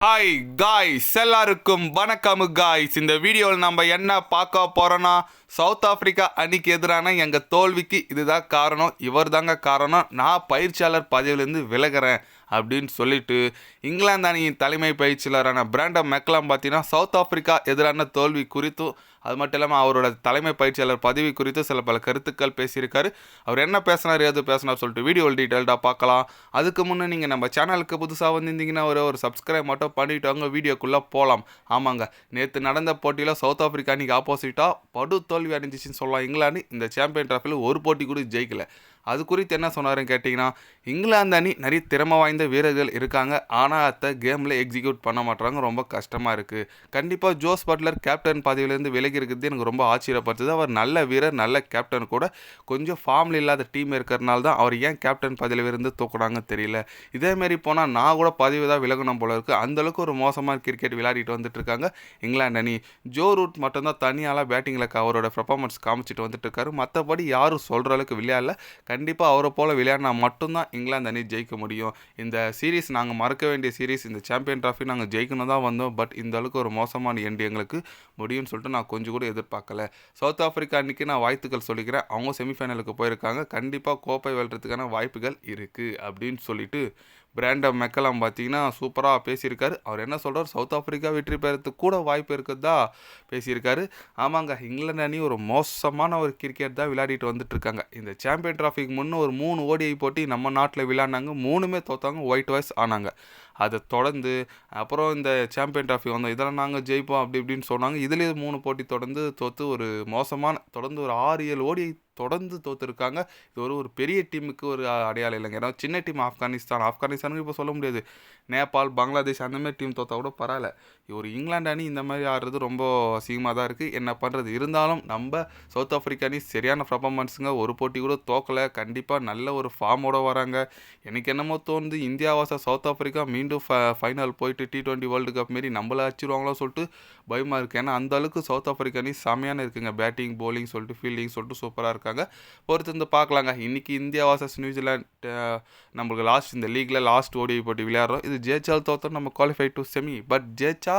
Hi guys எல்லாருக்கும் வணக்கம் guys இந்த வீடியோவில் நம்ம என்ன பார்க்க போகிறோன்னா சவுத் ஆஃப்ரிக்கா அணிக்கு எதிரான எங்கள் தோல்விக்கு இதுதான் காரணம் இவர் தாங்க காரணம். நான் பயிற்சியாளர் பதவியிலேருந்து விலகிறேன். அப்படின்னு சொல்லிட்டு இங்கிலாந்து அணியின் தலைமை பயிற்சியாளரான பிராண்டம் மெக்லாம் பார்த்தீங்கன்னா சவுத் ஆப்பிரிக்கா எதிரான தோல்வி குறித்தும் அது மட்டும் இல்லாமல் அவரோட தலைமை பயிற்சியாளர் பதவி குறித்து சில பல கருத்துக்கள் பேசியிருக்காரு. அவர் என்ன பேசினார் எது பேசினார் சொல்லிட்டு வீடியோ டீட்டெயில்டாக பார்க்கலாம். அதுக்கு முன்னே நீங்கள் நம்ம சேனலுக்கு புதுசாக வந்திருந்தீங்கன்னா ஒரு ஒரு சப்ஸ்கிரைப் மட்டும் பண்ணிவிட்டு அவங்க வீடியோக்குள்ளே போகலாம் ஆமாங்க நேற்று நடந்த போட்டியில் சவுத் ஆப்பிரிக்கா அன்றைக்கி ஆப்போசிட்டாக படு தோல்வி அடைஞ்சிச்சின்னு சொல்லலாம் இங்கிலாந்து. இந்த சாம்பியன் ட்ராஃபியில் ஒரு போட்டி கூட ஜெயிக்கல. அது குறித்து என்ன சொன்னாருன்னு கேட்டிங்கன்னா இங்கிலாந்து அணி நிறைய திறமை வாய்ந்த வீரர்கள் இருக்காங்க. ஆனால் அதை கேமில் எக்ஸிக்யூட் பண்ண மாட்டாங்க ரொம்ப கஷ்டமாக இருக்குது கண்டிப்பாக ஜோஸ் பட்லர் கேப்டன் பதவியிலேருந்து விலகி இருக்கிறது எனக்கு ரொம்ப ஆச்சரியப்படுத்துது. அவர் நல்ல வீரர் நல்ல கேப்டன் கூட. கொஞ்சம் ஃபார்மில் இல்லாத டீம் இருக்கிறனால தான் அவர் ஏன் கேப்டன் பதவியிலிருந்து தூக்குறாங்கன்னு தெரியல. இதேமாரி போனால் நான் கூட பதவி தான் விலகணும் போல இருக்குது அந்தளவுக்கு ஒரு மோசமாக கிரிக்கெட் விளையாடிட்டு வந்துட்டு இருக்காங்க இங்கிலாந்து அணி. ஜோ ரூட் மட்டும்தான் தனியாலாம் பேட்டிங்கில் அவரோட பெர்ஃபார்மன்ஸ் காமிச்சிட்டு வந்துட்டு இருக்காரு. மற்றபடி யாரும் சொல்கிற அளவுக்கு விளையாடல. கண்டிப்பாக அவரை போல் விளையாடினா மட்டும்தான் இங்கிலாந்து அணி ஜெயிக்க முடியும். இந்த சீரீஸ் நாங்கள் மறக்க வேண்டிய சீரீஸ் இந்த சாம்பியன் ட்ராஃபி நாங்கள் ஜெயிக்கணும் தான் வந்தோம். பட் இந்த அளவுக்கு ஒரு மோசமான எண்டு எங்களுக்கு முடியும்னு சொல்லிட்டு நான் கொஞ்சம் கூட எதிர்பார்க்கல. சவுத் ஆஃப்ரிக்கா அன்றைக்கி நான் வாழ்த்துக்கள் சொல்லிக்கிறேன். அவங்க செமிஃபைனலுக்கு போயிருக்காங்க. கண்டிப்பாக கோப்பை வெல்றதுக்கான வாய்ப்புகள் இருக்குது அப்படின்னு சொல்லிட்டு பிராண்டம் மெக்கலாம் பார்த்தீங்கன்னா சூப்பராக பேசியிருக்காரு. அவர் என்ன சொல்கிறார் சவுத் ஆஃப்ரிக்கா வெற்றி பெறத்துக்கு கூட வாய்ப்பு இருக்குதா? பேசியிருக்காரு. ஆமாங்க இங்கிலாந்து அணி ஒரு மோசமான ஒரு கிரிக்கெட் தான் விளையாடிட்டு வந்துட்டுருக்காங்க. இந்த சாம்பியன் ட்ராஃபிக்கு முன்னே ஒரு மூணு ஓடிஐ போட்டி நம்ம நாட்டில் விளையாடினாங்க மூணுமே தோத்தாங்க. ஒயிட் வாய்ஸ் ஆனாங்க. அதை தொடர்ந்து அப்புறம் இந்த சாம்பியன் ட்ராஃபி வந்தோம் இதெல்லாம் நாங்கள் ஜெயிப்போம் அப்படி இப்படின்னு சொன்னாங்க. இதுலேயே மூணு போட்டி தொடர்ந்து தோற்று ஒரு மோசமான தொடர்ந்து ஒரு ஆறு ஏழு ஓடி தொடர்ந்து தோற்றுருக்காங்க இது ஒரு ஒரு பெரிய டீமுக்கு ஒரு அடையாளம் இல்லைங்க. ஏன்னா சின்ன டீம் ஆப்கானிஸ்தான். ஆப்கானிஸ்தானுக்கு இப்போ சொல்ல முடியாது. நேபாள் பங்களாதேஷ் அந்த மாதிரி டீம் தோற்றா கூட பரவாயில்ல. ஒரு இங்கிலாந்து அணி இந்த மாதிரி ஆடுறது ரொம்ப அசிங்கமாக தான் இருக்குது என்ன பண்ணுறது இருந்தாலும் நம்ம சவுத் ஆஃப்ரிக்கா அணி சரியான பர்ஃபார்மன்ஸுங்க ஒரு போட்டி கூட தோக்கலை. கண்டிப்பாக நல்ல ஒரு ஃபார்மோடு வராங்க. எனக்கு என்னமோ தோணுது இந்தியா வாச சவுத் ஆஃப்ரிக்கா மீன் மீண்டும் ஃபைனல் போயிட்டு டி டுவெண்ட்டி வேர்ல்டு கப் மாரி நம்மளை அடிச்சிருவாங்களோ சொல்லிட்டு பயமாக இருக்குது ஏன்னா அந்த அளவுக்கு சவுத் ஆஃப்ரிக்கா அணி செமையான இருக்குங்க. பேட்டிங் போலிங் சொல்லிட்டு ஃபீல்டிங் சொல்லிட்டு சூப்பராக இருக்காங்க. பொறுத்து வந்து பார்க்கலாங்க இன்றைக்கி இந்தியா வாசஸ் நியூசிலாண்ட் நம்மளுக்கு லாஸ்ட் இந்த லீக்கில் லாஸ்ட் ஓடி போட்டி விளையாடுறோம். இது ஜெயிச்சால் தோத்தோம் நம்ம குவாலிஃபை டு செமி பட் ஜெயிச்சா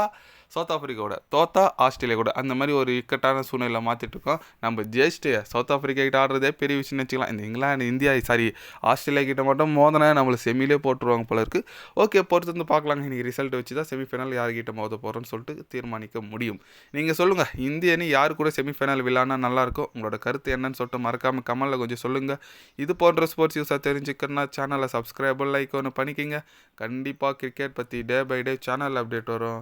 சவுத் ஆஃப்ரிக்காவோட தோத்தா ஆஸ்திரேலியா கூட அந்த மாதிரி ஒரு இக்கட்டான சூழ்நிலை மாற்றிட்டு இருக்கோம் நம்ம ஜெயிச்சிட்டு சவுத் ஆஃப்ரிக்கா கிட்ட ஆடுறதே பெரிய விஷயம்னு வச்சுக்கலாம். இந்த இங்கிலாந்து இந்தியா சாரி ஆஸ்திரேலியா கிட்ட மட்டும் மோதனை நம்மளை செமிலே போட்டுருவாங்க போல இருக்குது ஓகே பொறுத்து வந்து பார்க்கலாங்க. இன்றைக்கி ரிசல்ட் வச்சு தான் செமிஃபைனல் யார்கிட்ட மோத போகிறோன்னு சொல்லிட்டு தீர்மானிக்க முடியும். நீங்கள் சொல்லுங்கள் இந்திய அணி யார் கூட செமிஃபைனல் விளாட்னா நல்லாயிருக்கும் உங்களோட கருத்து என்னன்னு சொல்லிட்டு மறக்காமல் கமலில் கொஞ்சம் சொல்லுங்கள் இது போன்ற ஸ்போர்ட்ஸ் யூஸாக தெரிஞ்சுக்கணும்னா சேனலை சப்ஸ்கிரைபர் லைக் ஒன்று பண்ணிக்கிங்க. கண்டிப்பாக கிரிக்கெட் பற்றி day by day channel update வரும்.